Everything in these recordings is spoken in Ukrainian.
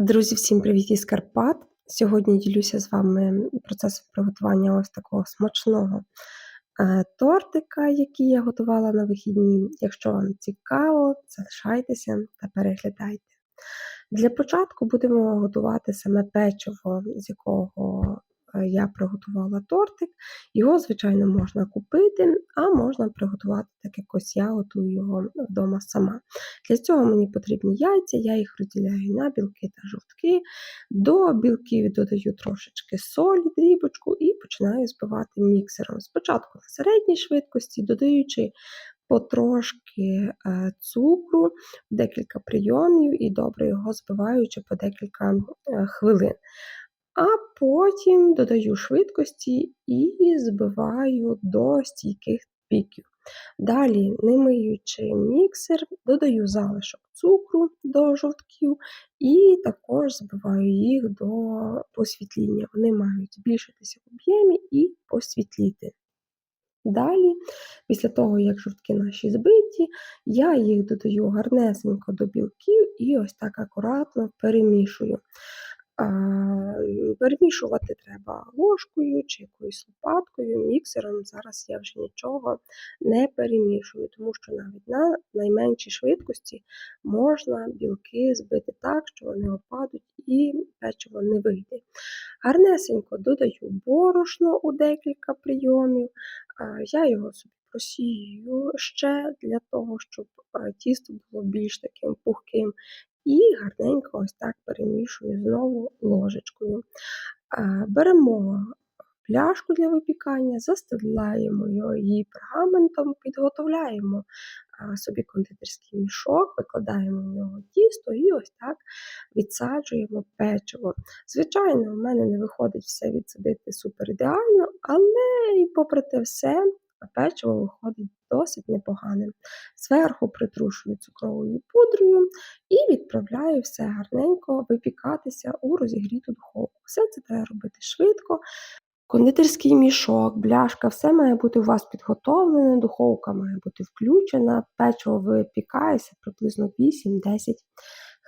Друзі, всім привіт із Карпат! Сьогодні ділюся з вами процесом приготування ось такого смачного е, тортика, який я готувала на вихідні. Якщо вам цікаво, залишайтеся та переглядайте. Для початку будемо готувати саме печиво, з якого я приготувала тортик. Його, звичайно, можна купити, а можна приготувати так, якось я готую його вдома сама. Для цього мені потрібні яйця, я їх розділяю на білки та жовтки. До білків додаю трошечки солі, дрібочку і починаю збивати міксером. Спочатку на середній швидкості, додаючи потрошки е, цукру, декілька прийомів і добре його збиваючи по декілька е, хвилин. А потім додаю швидкості і збиваю до стійких піків. Далі, не миючи міксер, додаю залишок цукру до жовтків і також збиваю їх до посвітління. Вони мають збільшитися в об'ємі і посвітліти. Далі, після того, як жовтки наші збиті, я їх додаю гарнесенько до білків і ось так акуратно перемішую. Перемішувати треба ложкою чи якоюсь лопаткою, міксером. Зараз я вже нічого не перемішую, тому що навіть на найменшій швидкості можна білки збити так, що вони опадуть і печиво не вийде. Гарнесенько додаю борошно у декілька прийомів, я його собі просію ще для того, щоб тісто було більш таким пухким і гарненько ось так перемішую знову ложечкою. Беремо пляшку для випікання, застеляємо її пергаментом, підготовляємо собі кондитерський мішок, викладаємо в нього тісто і ось так відсаджуємо печиво. Звичайно, в мене не виходить все відсадити супер ідеально, але і попри те все, печиво виходить досить непогане. Зверху притрушую цукровою пудрою і відправляю все гарненько випікатися у розігріту духовку. Все це треба робити швидко. Кондитерський мішок, бляшка, все має бути у вас підготовлене, духовка має бути включена, печиво випікається приблизно 8-10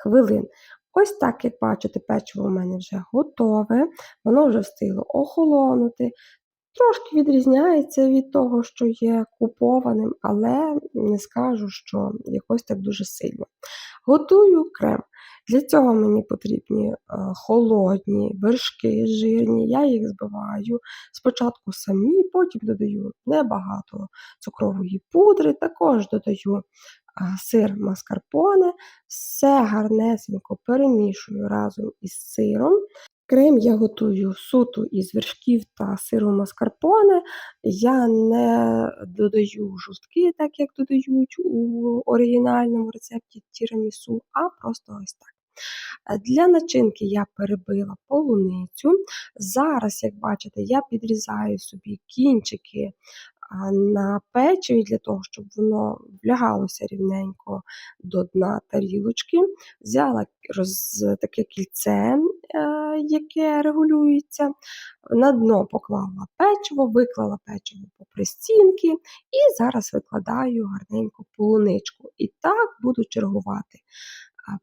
хвилин. Ось так, як бачите, печиво у мене вже готове, воно вже встигло охолонути. Трошки відрізняється від того, що є купованим, але не скажу, що якось так дуже сильно. Готую крем. Для цього мені потрібні е, холодні вершки жирні, я їх збиваю спочатку самі, потім додаю небагато цукрової пудри, також додаю е, сир маскарпоне, все гарнесенько перемішую разом із сиром. Крем я готую суто із вершків та сиру маскарпоне. Я не додаю жовтки, так як додають у оригінальному рецепті тірамісу, а просто ось так. Для начинки я перебила полуницю. Зараз, як бачите, я підрізаю собі кінчики на печиві для того, щоб воно влягалося рівненько до дна тарілочки. Взяла роз, таке кільце, яке регулюється, на дно поклала печиво, виклала печиво попри стінки, і зараз викладаю гарненько полуничку. І так буду чергувати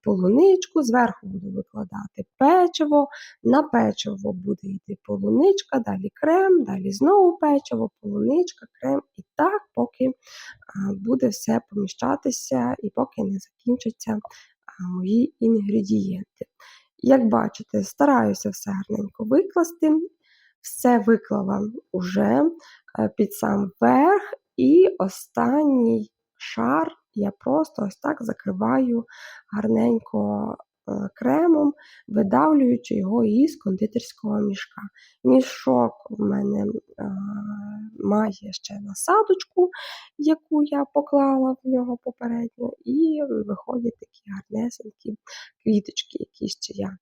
полуничку, зверху буду викладати печиво, на печиво буде йти полуничка, далі крем, далі знову печиво, полуничка, крем. І так, поки буде все поміщатися і поки не закінчаться мої інгредієнти. Як бачите, стараюся все гарненько викласти. Все виклала уже е, під сам верх, і останній шар я просто ось так закриваю гарненько кремом, видавлюючи його із кондитерського мішка. Мішок в мене е, має ще насадочку, яку я поклала в нього попередньо, і виходять такі гарнесенькі квіточки, які ще я.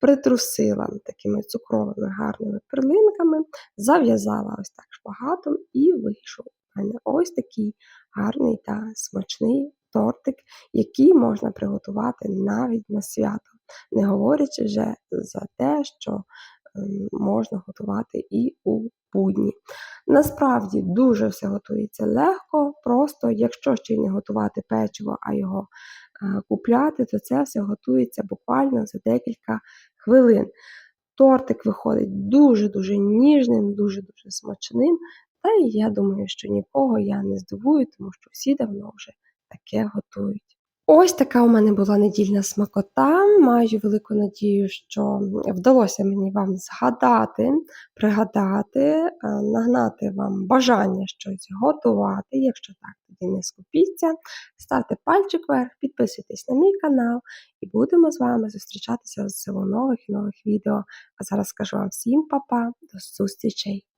Притрусила такими цукровими гарними перлинками, зав'язала ось так шпагатом і вийшов мене ось такий гарний та смачний тортик, який можна приготувати навіть на свято, не говорячи вже за те, що ем, можна готувати і у будні. Насправді дуже все готується легко, просто, якщо ще й не готувати печиво, а його купляти, то це все готується буквально за декілька хвилин. Тортик виходить дуже-дуже ніжним, дуже-дуже смачним. Та і я думаю, що нікого я не здивую, тому що всі давно вже таке готують. Ось така у мене була недільна смакота. Маю велику надію, що вдалося мені вам згадати, пригадати, е, нагнати вам бажання щось готувати. Якщо так, тоді не скупіться. Ставте пальчик вверх, підписуйтесь на мій канал і будемо з вами зустрічатися з нових і нових відео. А зараз скажу вам всім па-па, до зустрічей!